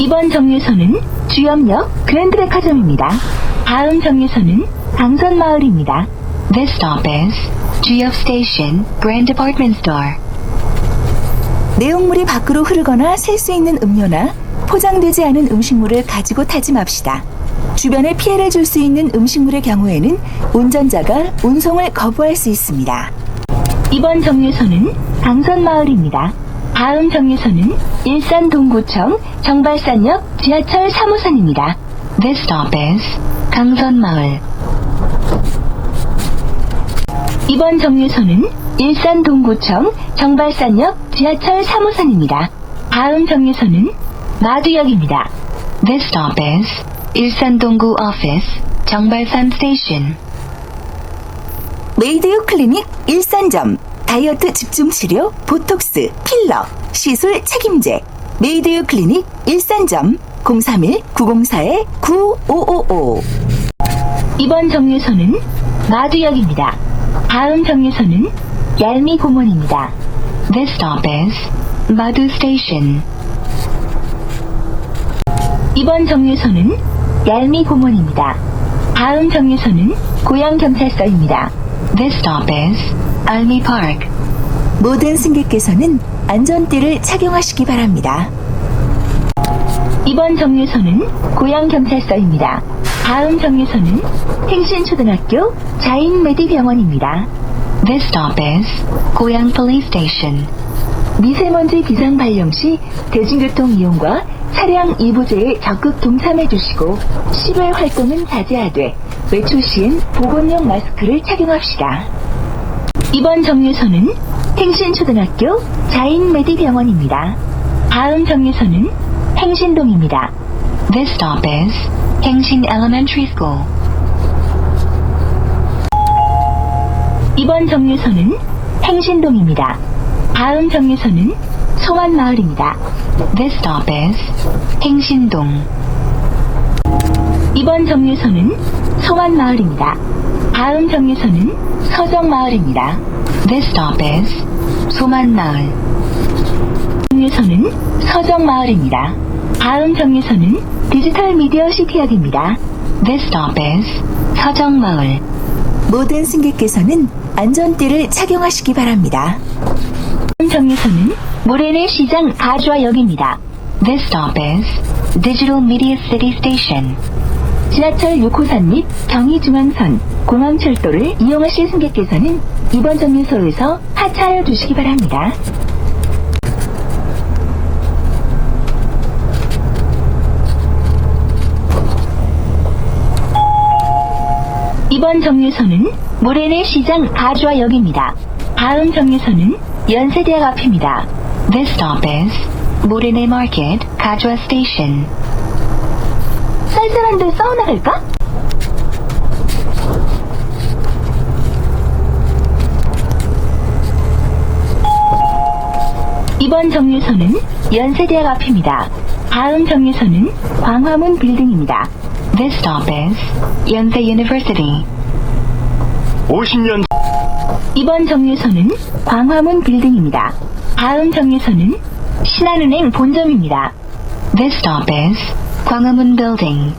이번 정류소는 주염역 그랜드백화점입니다. 다음 정류소는 강선마을입니다. This stop is Geoff Station, Grand Department Store. 내용물이 밖으로 흐르거나 셀 수 있는 음료나 포장되지 않은 음식물을 가지고 타지 맙시다. 주변에 피해를 줄 수 있는 음식물의 경우에는 운전자가 운송을 거부할 수 있습니다. 이번 정류소는 강선마을입니다. 다음 정류소는 일산 동구청 정발산역 지하철 3호선입니다. This stop is Maul. 이번 정류소는 일산 동구청 정발산역 지하철 3호선입니다. 다음 정류소는 마두역입니다. This stop is Ilsan Donggu Office, Jeongbalsan Station. 메이드유 클리닉 일산점 다이어트 집중 치료 보톡스 필러 시술 책임제 메이드유 클리닉 일산점 031-904-9555 이번 정류소는 마두역입니다. 다음 정류소는 얄미 공원입니다. This stop is Madu Station. 이번 정류소는 얄미 공원입니다. 다음 정류소는 고양경찰서입니다. This stop is Almi. 모든 승객께서는 안전띠를 착용하시기 바랍니다. 이번 정류소는 고양경찰서입니다. 다음 정류소는 행신초등학교 자인메디병원입니다. This stop is Goyang Police Station. 미세먼지 비상 발령 시 대중교통 이용과 차량 이부제에 적극 동참해 주시고 실외 활동은 자제하되 외출 시엔 보건용 마스크를 착용합시다. 이번 정류소는 행신초등학교 자인메디병원입니다. 다음 정류소는 행신동입니다. This stop is Hengshin Elementary School. 이번 정류소는 행신동입니다. 다음 정류소는 소만마을입니다. This stop is Hengshin-dong. 이번 정류소는 소만마을입니다. 다음 정류소는 서정마을입니다. This stop is Soman-maul. 정류소는 서정마을입니다. 다음 정류소는 디지털 미디어 시티역입니다. This stop is Sejong-maul. 모든 승객께서는 안전띠를 착용하시기 바랍니다. 다음 정류소는 모래내 시장 가주화역입니다. This stop is Digital Media City Station. 지하철 6호선 및 경의중앙선, 공항철도를 이용하실 승객께서는 이번 정류소에서 하차하여 주시기 바랍니다. 이번 정류소는 모래내 시장 가주화역입니다. 다음 정류소는 연세대학 앞입니다. This stop is Morine Market, Kajwa Station. 쌀쌀한데 사우나 갈까? 이번 정류소는 연세대학 앞입니다. 다음 정류소는 광화문 빌딩입니다. This stop is Yonsei University. 50년 이번 정류소는 광화문 빌딩입니다. 다음 정류소는 신한은행 본점입니다. This stop is Gwanghwamun Building.